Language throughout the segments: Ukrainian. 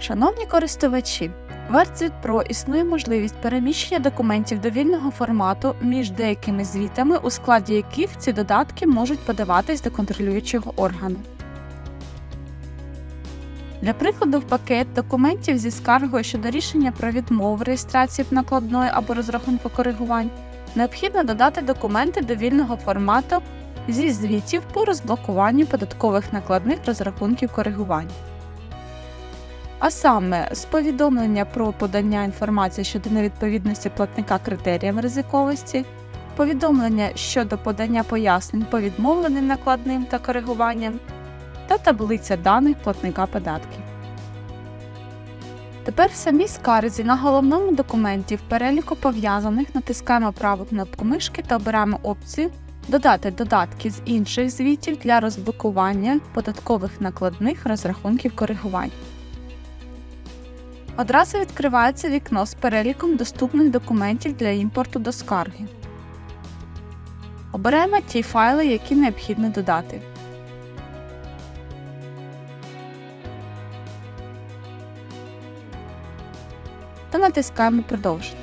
Шановні користувачі, WordZit Pro існує можливість переміщення документів довільного формату між деякими звітами, у складі яких ці додатки можуть подаватись до контролюючого органу. Для прикладу, в пакет документів зі скаргою щодо рішення про відмову реєстрації накладної або розрахунку коригувань необхідно додати документи довільного формату зі звітів по розблокуванню податкових накладних розрахунків коригувань. А саме з повідомлення про подання інформації щодо невідповідності платника критеріям ризиковості, повідомлення щодо подання пояснень по відмовленим накладним та коригуванням та таблиця даних платника податків. Тепер в самій скарзі на головному документі в переліку пов'язаних натискаємо праву кнопку мишки та обираємо опцію Додати додатки з інших звітів для розблокування податкових накладних розрахунків коригувань. Одразу відкривається вікно з переліком доступних документів для імпорту до скарги. Обираємо ті файли, які необхідно додати. Та натискаємо Продовжити.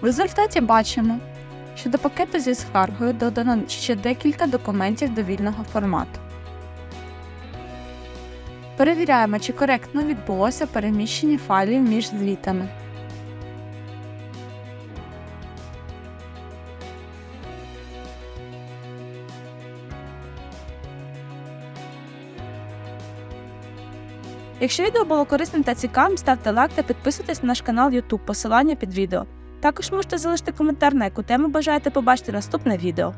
В результаті бачимо, що до пакету зі скаргою додано ще декілька документів довільного формату. Перевіряємо, чи коректно відбулося переміщення файлів між звітами. Якщо відео було корисним та цікавим, ставте лайк та підписуйтесь на наш канал YouTube, посилання під відео. Також можете залишити коментар, на яку тему бажаєте побачити наступне відео.